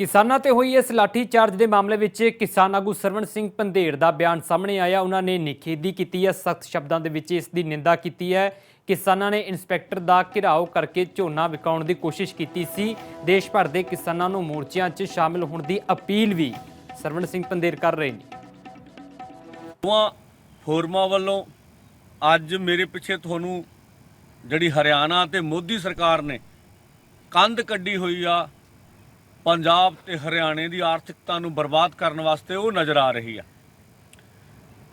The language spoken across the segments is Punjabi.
ਕਿਸਾਨਾਂ ਤੇ ਹੋਈ ਇਸ ਲਾਠੀ ਚਾਰਜ ਦੇ ਮਾਮਲੇ ਵਿੱਚ ਕਿਸਾਨ ਆਗੂ ਸਰਵਣ ਸਿੰਘ ਪੰਧੇੜ ਦਾ ਬਿਆਨ ਸਾਹਮਣੇ ਆਇਆ। ਉਹਨਾਂ ਨੇ ਨਿਖੇਧੀ ਕੀਤੀ ਹੈ, ਸਖਤ ਸ਼ਬਦਾਂ ਦੇ ਵਿੱਚ ਇਸ ਦੀ ਨਿੰਦਾ ਕੀਤੀ ਹੈ। ਕਿਸਾਨਾਂ ਨੇ ਇੰਸਪੈਕਟਰ ਦਾ ਘਿਰਾਓ ਕਰਕੇ ਝੋਨਾ ਵਿਕਾਉਣ ਦੀ ਕੋਸ਼ਿਸ਼ ਕੀਤੀ ਸੀ। ਦੇਸ਼ ਭਰ ਦੇ ਕਿਸਾਨਾਂ ਨੂੰ ਮੋਰਚਿਆਂ 'ਚ ਸ਼ਾਮਲ ਹੋਣ ਦੀ ਅਪੀਲ ਵੀ ਸਰਵਣ ਸਿੰਘ ਪੰਧੇਰ ਕਰ ਰਹੇ ਨੇ। ਦੋਵਾਂ ਫੋਰਮਾਂ ਵੱਲੋਂ ਅੱਜ ਮੇਰੇ ਪਿੱਛੇ ਤੁਹਾਨੂੰ ਜਿਹੜੀ ਹਰਿਆਣਾ ਤੇ ਮੋਦੀ ਸਰਕਾਰ ਨੇ ਕੰਧ ਕੱਢੀ ਹੋਈ ਆ ਪੰਜਾਬ ਤੇ ਹਰਿਆਣੇ ਦੀ ਆਰਥਿਕਤਾ ਨੂੰ ਬਰਬਾਦ ਕਰਨ ਵਾਸਤੇ ਉਹ ਨਜ਼ਰ ਆ ਰਹੀ ਆ।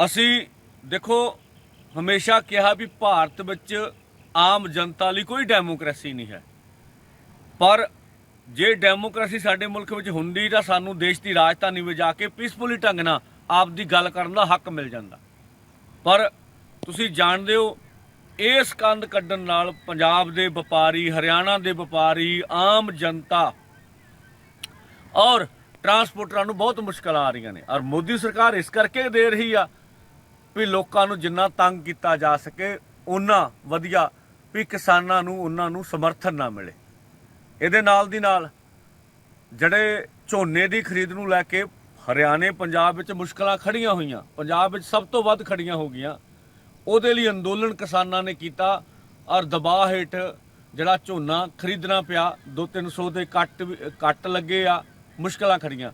ਅਸੀਂ ਦੇਖੋ, ਹਮੇਸ਼ਾ ਕਿਹਾ ਵੀ ਭਾਰਤ ਵਿੱਚ ਆਮ ਜਨਤਾ ਲਈ ਕੋਈ ਡੈਮੋਕ੍ਰੇਸੀ ਨਹੀਂ ਹੈ। ਪਰ ਜੇ ਡੈਮੋਕ੍ਰੇਸੀ ਸਾਡੇ ਮੁਲਕ ਵਿੱਚ ਹੁੰਦੀ ਤਾਂ ਸਾਨੂੰ ਦੇਸ਼ ਦੀ ਰਾਜਧਾਨੀ ਵਿੱਚ ਜਾ ਕੇ ਪੀਸਫੁਲੀ ਢੰਗ ਨਾਲ ਆਪ ਦੀ ਗੱਲ ਕਰਨ ਦਾ ਹੱਕ ਮਿਲ ਜਾਂਦਾ। ਪਰ ਤੁਸੀਂ ਜਾਣਦੇ ਹੋ ਇਸ ਕੰਧ ਕੱਢਣ ਨਾਲ ਪੰਜਾਬ ਦੇ ਵਪਾਰੀ, ਹਰਿਆਣਾ ਦੇ ਵਪਾਰੀ, ਆਮ ਜਨਤਾ ਔਰ ਟਰਾਂਸਪੋਰਟਰਾਂ ਨੂੰ ਬਹੁਤ ਮੁਸ਼ਕਲ ਆ ਰਹੀਆਂ ਨੇ। ਔਰ ਮੋਦੀ ਸਰਕਾਰ ਇਸ ਕਰਕੇ ਦੇ ਰਹੀ ਆ ਵੀ ਲੋਕਾਂ ਨੂੰ ਜਿੰਨਾ ਤੰਗ ਕੀਤਾ ਜਾ ਸਕੇ ਉਹਨਾਂ ਵਧੀਆ ਵੀ ਕਿਸਾਨਾਂ ਨੂੰ, ਉਹਨਾਂ ਨੂੰ ਸਮਰਥਨ ਨਾ ਮਿਲੇ। ਇਹਦੇ ਨਾਲ ਦੀ ਨਾਲ ਜਿਹੜੇ ਝੋਨੇ ਦੀ ਖਰੀਦ ਨੂੰ ਲੈ ਕੇ ਹਰਿਆਣੇ, ਪੰਜਾਬ ਵਿੱਚ ਮੁਸ਼ਕਲਾਂ ਖੜੀਆਂ ਹੋਈਆਂ, ਪੰਜਾਬ ਵਿੱਚ ਸਭ ਤੋਂ ਵੱਧ ਖੜੀਆਂ ਹੋ ਗਈਆਂ, ਉਹਦੇ ਲਈ ਅੰਦੋਲਨ ਕਿਸਾਨਾਂ ਨੇ ਕੀਤਾ ਔਰ ਦਬਾਅ ਹੇਠ ਜਿਹੜਾ ਝੋਨਾ ਖਰੀਦਣਾ ਪਿਆ 2-300 ਦੇ ਕੱਟ ਵੀ- ਕੱਟ ਲੱਗੇ ਆ। ਮੁਸ਼ਕਲਾਂ ਖੜੀਆਂ।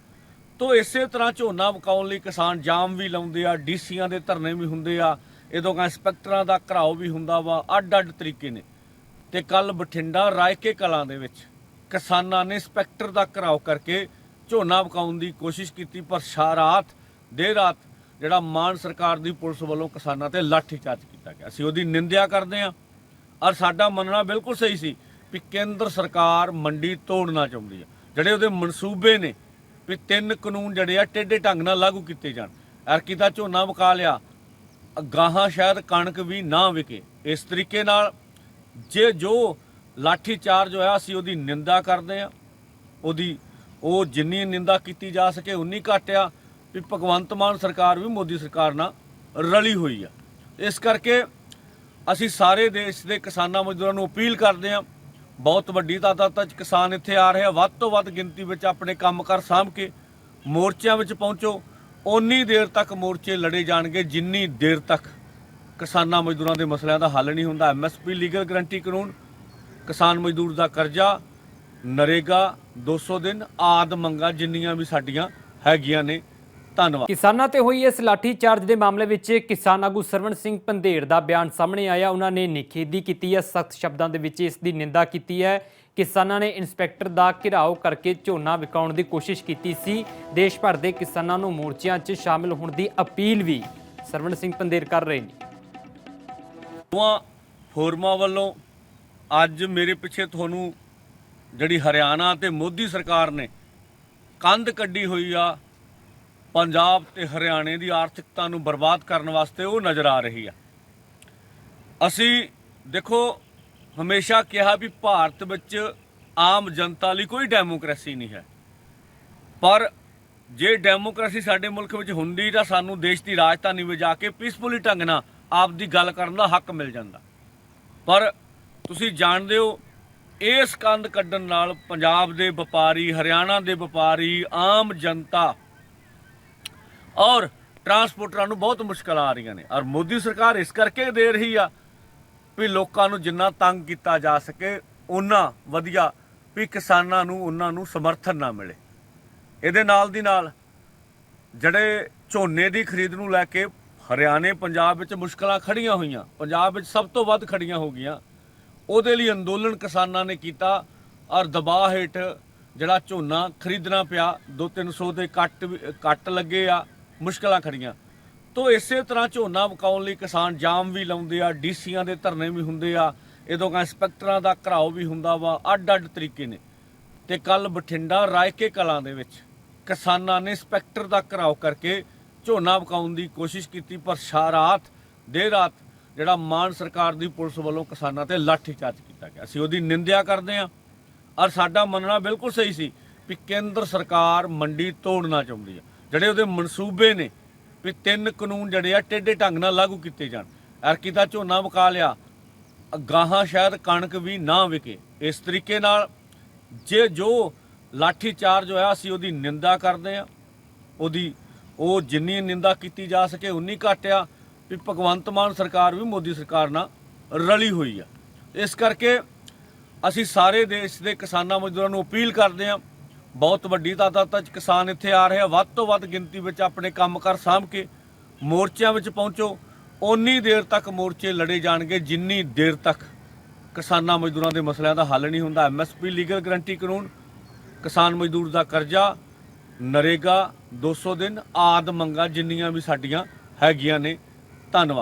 ਤੋਂ ਇਸੇ ਤਰ੍ਹਾਂ ਝੋਨਾ ਵਕਾਉਣ ਲਈ ਕਿਸਾਨ ਜਾਮ ਵੀ ਲਾਉਂਦੇ ਆ, ਡੀਸੀਆਂ ਦੇ ਧਰਨੇ ਵੀ ਹੁੰਦੇ ਆ ਇਦੋਂ ਕਾ ਇੰਸਪੈਕਟਰਾਂ ਦਾ ਘਰਾਓ ਵੀ ਹੁੰਦਾ ਵਾ, ਅੱਡ-ਅੱਡ ਤਰੀਕੇ ਨੇ। ਤੇ ਕੱਲ ਬਠਿੰਡਾ ਰਾਇਕੇ ਕਲਾਂ ਦੇ ਵਿੱਚ ਕਿਸਾਨਾਂ ਨੇ ਇੰਸਪੈਕਟਰ ਦਾ ਘਰਾਓ ਕਰਕੇ ਝੋਨਾ ਵਕਾਉਣ ਦੀ ਕੋਸ਼ਿਸ਼ ਕੀਤੀ, ਪਰ ਸ਼ਾ ਰਾਤ, ਦੇਰ ਰਾਤ ਜਿਹੜਾ ਮਾਨ ਸਰਕਾਰ ਦੀ ਪੁਲਿਸ ਵੱਲੋਂ ਕਿਸਾਨਾਂ ਤੇ ਲਾਠੀਚਾਰਜ ਕੀਤਾ ਗਿਆ। ਅਸੀਂ ਉਹਦੀ ਨਿੰਦਿਆ ਕਰਦੇ ਹਾਂ। ਔਰ ਸਾਡਾ ਮੰਨਣਾ ਬਿਲਕੁਲ ਸਹੀ ਸੀ ਵੀ ਕੇਂਦਰ ਸਰਕਾਰ ਮੰਡੀ ਤੋੜਨਾ ਚਾਹੁੰਦੀ ਹੈ ਜਿਹੜੇ ਉਹਦੇ ਮਨਸੂਬੇ ਨੇ ਵੀ ਤਿੰਨ ਕਾਨੂੰਨ ਜਿਹੜੇ ਆ ਟੇਢੇ ਢੰਗ ਨਾਲ ਲਾਗੂ ਕੀਤੇ ਜਾਣ। ਐਰਕੀ ਦਾ ਝੋਨਾ ਵਕਾ ਲਿਆ ਗਾਹਾਂ ਸ਼ਾਇਦ ਕਣਕ ਵੀ ਨਾ ਵਿਕੇ। ਇਸ ਤਰੀਕੇ ਨਾਲ ਜੇ ਜੋ ਲਾਠੀ ਚਾਰਜ ਹੋਇਆ, ਅਸੀਂ ਉਹਦੀ ਨਿੰਦਾ ਕਰਦੇ ਆ ਉਹਦੀ, ਉਹ ਜਿੰਨੀ ਨਿੰਦਾ ਕੀਤੀ ਜਾ ਸਕੇ, ਉਨੀ ਘੱਟ ਆ ਵੀ ਭਗਵੰਤ ਮਾਨ ਸਰਕਾਰ ਵੀ ਮੋਦੀ ਸਰਕਾਰ ਨਾਲ ਰਲੀ ਹੋਈ ਆ। ਇਸ ਕਰਕੇ ਅਸੀਂ ਸਾਰੇ ਦੇਸ਼ ਦੇ ਕਿਸਾਨਾਂ ਮਜ਼ਦੂਰਾਂ ਨੂੰ ਅਪੀਲ ਕਰਦੇ ਆ ਬਹੁਤ ਵੱਡੀ ਤਾਦਾਦ ਵਿੱਚ ਕਿਸਾਨ ਇੱਥੇ ਆ ਰਹੇ ਆ। ਵੱਧ ਤੋਂ ਵੱਧ ਗਿਣਤੀ ਵਿੱਚ ਆਪਣੇ ਕੰਮਕਾਰ ਸਾਂਭ ਕੇ ਮੋਰਚਿਆਂ ਵਿੱਚ ਪਹੁੰਚੋ। ਓਨੀ ਦੇਰ ਤੱਕ ਮੋਰਚੇ ਲੜੇ ਜਾਣਗੇ, ਜਿੰਨੀ ਦੇਰ ਤੱਕ ਕਿਸਾਨਾਂ ਮਜ਼ਦੂਰਾਂ ਦੇ ਮਸਲਿਆਂ ਦਾ ਹੱਲ ਨਹੀਂ ਹੁੰਦਾ। ਐਮਐਸਪੀ ਲੀਗਲ ਗਰੰਟੀ ਕਾਨੂੰਨ, ਕਿਸਾਨ ਮਜ਼ਦੂਰ ਦਾ ਕਰਜ਼ਾ ਨਰੇਗਾ 200 ਦਿਨ ਆਦ ਮੰਗਾ ਜਿੰਨੀਆਂ ਵੀ ਸਾਡੀਆਂ ਹੈਗੀਆਂ ਨੇ ਧੰਨਵਾਦ। ਕਿਸਾਨਾਂ ਤੇ ਹੋਈ ਇਸ ਲਾਠੀ ਚਾਰਜ ਦੇ ਮਾਮਲੇ ਵਿੱਚ ਕਿਸਾਨ ਆਗੂ ਸਰਵਣ ਸਿੰਘ ਪੰਧੇੜ ਦਾ ਬਿਆਨ ਸਾਹਮਣੇ ਆਇਆ। ਉਹਨਾਂ ਨੇ ਨਿਖੇਧੀ ਕੀਤੀ ਹੈ ਸਖਤ ਸ਼ਬਦਾਂ ਦੇ ਵਿੱਚ ਇਸ ਦੀ ਨਿੰਦਾ ਕੀਤੀ ਹੈ। ਕਿਸਾਨਾਂ ਨੇ ਇੰਸਪੈਕਟਰ ਦਾ ਘਿਰਾਓ ਕਰਕੇ ਝੋਨਾ ਵਿਕਾਉਣ ਦੀ ਕੋਸ਼ਿਸ਼ ਕੀਤੀ ਸੀ। ਦੇਸ਼ ਭਰ ਦੇ ਕਿਸਾਨਾਂ ਨੂੰ ਮੋਰਚਿਆਂ 'ਚ ਸ਼ਾਮਲ ਹੋਣ ਦੀ ਅਪੀਲ ਵੀ ਸਰਵਣ ਸਿੰਘ ਪੰਧੇੜ ਕਰ ਰਹੇ ਨੇ। ਦੋਵਾਂ ਫੋਰਮਾਂ ਵੱਲੋਂ ਅੱਜ ਮੇਰੇ ਪਿੱਛੇ ਤੁਹਾਨੂੰ ਜਿਹੜੀ ਹਰਿਆਣਾ ਤੇ ਮੋਦੀ ਸਰਕਾਰ ਨੇ ਕੰਧ ਕੱਢੀ ਹੋਈ ਆ ਪੰਜਾਬ ਤੇ ਹਰਿਆਣੇ ਦੀ ਆਰਥਿਕਤਾ ਨੂੰ ਬਰਬਾਦ ਕਰਨ ਵਾਸਤੇ ਉਹ ਨਜ਼ਰ ਆ ਰਹੀ ਆ। ਅਸੀਂ ਦੇਖੋ, ਹਮੇਸ਼ਾ ਕਿਹਾ ਵੀ ਭਾਰਤ ਵਿੱਚ ਆਮ ਜਨਤਾ ਲਈ ਕੋਈ ਡੈਮੋਕ੍ਰੇਸੀ ਨਹੀਂ ਹੈ। ਪਰ ਜੇ ਡੈਮੋਕ੍ਰੇਸੀ ਸਾਡੇ ਮੁਲਕ ਵਿੱਚ ਹੁੰਦੀ ਤਾਂ ਸਾਨੂੰ ਦੇਸ਼ ਦੀ ਰਾਜਧਾਨੀ ਵਿੱਚ ਜਾ ਕੇ ਪੀਸਫੁਲੀ ਢੰਗ ਨਾਲ ਆਪ ਦੀ ਗੱਲ ਕਰਨ ਦਾ ਹੱਕ ਮਿਲ ਜਾਂਦਾ। ਪਰ ਤੁਸੀਂ ਜਾਣਦੇ ਹੋ ਇਸ ਕੰਧ ਕੱਢਣ ਨਾਲ ਪੰਜਾਬ ਦੇ ਵਪਾਰੀ, ਹਰਿਆਣਾ ਦੇ ਵਪਾਰੀ, ਆਮ ਜਨਤਾ ਔਰ ਟਰਾਂਸਪੋਰਟਰਾਂ ਨੂੰ ਬਹੁਤ ਮੁਸ਼ਕਲ ਆ ਰਹੀਆਂ ਨੇ। ਔਰ ਮੋਦੀ ਸਰਕਾਰ ਇਸ ਕਰਕੇ ਦੇ ਰਹੀ ਆ ਵੀ ਲੋਕਾਂ ਨੂੰ ਜਿੰਨਾ ਤੰਗ ਕੀਤਾ ਜਾ ਸਕੇ ਉਹਨਾਂ ਵਧੀਆ ਵੀ ਕਿਸਾਨਾਂ ਨੂੰ, ਉਹਨਾਂ ਨੂੰ ਸਮਰਥਨ ਨਾ ਮਿਲੇ। ਇਹਦੇ ਨਾਲ ਦੀ ਨਾਲ ਜਿਹੜੇ ਝੋਨੇ ਦੀ ਖਰੀਦ ਨੂੰ ਲੈ ਕੇ ਹਰਿਆਣੇ, ਪੰਜਾਬ ਵਿੱਚ ਮੁਸ਼ਕਲਾਂ ਖੜੀਆਂ ਹੋਈਆਂ, ਪੰਜਾਬ ਵਿੱਚ ਸਭ ਤੋਂ ਵੱਧ ਖੜੀਆਂ ਹੋ ਗਈਆਂ, ਉਹਦੇ ਲਈ ਅੰਦੋਲਨ ਕਿਸਾਨਾਂ ਨੇ ਕੀਤਾ ਔਰ ਦਬਾਅ ਹੇਠ ਜਿਹੜਾ ਝੋਨਾ ਖਰੀਦਣਾ ਪਿਆ 2-300 ਦੇ ਕੱਟ ਵੀ- ਕੱਟ ਲੱਗੇ ਆ। ਮੁਸ਼ਕਲਾਂ ਖੜੀਆਂ। ਤੋਂ ਇਸੇ ਤਰ੍ਹਾਂ ਝੋਨਾ ਵਕਾਉਣ ਲਈ ਕਿਸਾਨ ਜਾਮ ਵੀ ਲਾਉਂਦੇ ਆ, ਡੀਸੀਆਂ ਦੇ ਧਰਨੇ ਵੀ ਹੁੰਦੇ ਆ ਇਦੋਂ ਕਾ ਇੰਸਪੈਕਟਰਾਂ ਦਾ ਘਰਾਓ ਵੀ ਹੁੰਦਾ ਵਾ, ਅੱਡ-ਅੱਡ ਤਰੀਕੇ ਨੇ। ਤੇ ਕੱਲ ਬਠਿੰਡਾ ਰਾਇਕੇ ਕਲਾਂ ਦੇ ਵਿੱਚ ਕਿਸਾਨਾਂ ਨੇ ਇੰਸਪੈਕਟਰ ਦਾ ਘਰਾਓ ਕਰਕੇ ਝੋਨਾ ਵਕਾਉਣ ਦੀ ਕੋਸ਼ਿਸ਼ ਕੀਤੀ, ਪਰ ਸ਼ਾ ਰਾਤ, ਦੇਰ ਰਾਤ ਜਿਹੜਾ ਮਾਨ ਸਰਕਾਰ ਦੀ ਪੁਲਿਸ ਵੱਲੋਂ ਕਿਸਾਨਾਂ ਤੇ ਲਾਠੀਚਾਰਜ ਕੀਤਾ ਗਿਆ। ਅਸੀਂ ਉਹਦੀ ਨਿੰਦਿਆ ਕਰਦੇ ਹਾਂ। ਔਰ ਸਾਡਾ ਮੰਨਣਾ ਬਿਲਕੁਲ ਸਹੀ ਸੀ ਵੀ ਕੇਂਦਰ ਸਰਕਾਰ ਮੰਡੀ ਤੋੜਨਾ ਚਾਹੁੰਦੀ ਹੈ ਜਿਹੜੇ ਉਹਦੇ ਮਨਸੂਬੇ ਨੇ ਵੀ ਤਿੰਨ ਕਾਨੂੰਨ ਜਿਹੜੇ ਆ ਟੇਢੇ ਢੰਗ ਨਾਲ ਲਾਗੂ ਕੀਤੇ ਜਾਣ। ਐਰਕੀ ਦਾ ਝੋਨਾ ਵਕਾ ਲਿਆ। ਗਾਹਾਂ ਸ਼ਾਇਦ ਕਣਕ ਵੀ ਨਾ ਵਿਕੇ। ਇਸ ਤਰੀਕੇ ਨਾਲ ਜੇ ਜੋ ਲਾਠੀ ਚਾਰਜ ਹੋਇਆ, ਅਸੀਂ ਉਹਦੀ ਨਿੰਦਾ ਕਰਦੇ ਆ ਉਹਦੀ ਉਹ ਜਿੰਨੀ ਨਿੰਦਾ ਕੀਤੀ ਜਾ ਸਕੇ, ਉਨੀ ਘੱਟ ਆ। ਵੀ ਭਗਵੰਤ ਮਾਨ ਸਰਕਾਰ ਵੀ ਮੋਦੀ ਸਰਕਾਰ ਨਾਲ ਰਲੀ ਹੋਈ ਆ। ਇਸ ਕਰਕੇ ਅਸੀਂ ਸਾਰੇ ਦੇਸ਼ ਦੇ ਕਿਸਾਨਾਂ ਮਜ਼ਦੂਰਾਂ ਨੂੰ ਅਪੀਲ ਕਰਦੇ ਹਾਂ ਬਹੁਤ ਵੱਡੀ ਤਾਦਾਦ 'ਚ ਕਿਸਾਨ ਇੱਥੇ ਆ ਰਹੇ ਆ। ਵੱਧ ਤੋਂ ਵੱਧ ਗਿਣਤੀ ਵਿੱਚ ਆਪਣੇ ਕੰਮਕਾਰ ਸਾਂਭ ਕੇ ਮੋਰਚਿਆਂ ਵਿੱਚ ਪਹੁੰਚੋ। ਓਨੀ ਦੇਰ ਤੱਕ ਮੋਰਚੇ ਲੜੇ ਜਾਣਗੇ, ਜਿੰਨੀ ਦੇਰ ਤੱਕ ਕਿਸਾਨਾਂ ਮਜ਼ਦੂਰਾਂ ਦੇ ਮਸਲਿਆਂ ਦਾ ਹੱਲ ਨਹੀਂ ਹੁੰਦਾ। ਐਮਐਸਪੀ ਲੀਗਲ ਗਰੰਟੀ ਕਾਨੂੰਨ, ਕਿਸਾਨ ਮਜ਼ਦੂਰ ਦਾ ਕਰਜ਼ਾ ਨਰੇਗਾ 200 ਦਿਨ ਆਦ ਮੰਗਾ ਜਿੰਨੀਆਂ ਵੀ ਸਾਡੀਆਂ ਹੈਗੀਆਂ ਨੇ। ਧੰਨਵਾਦ।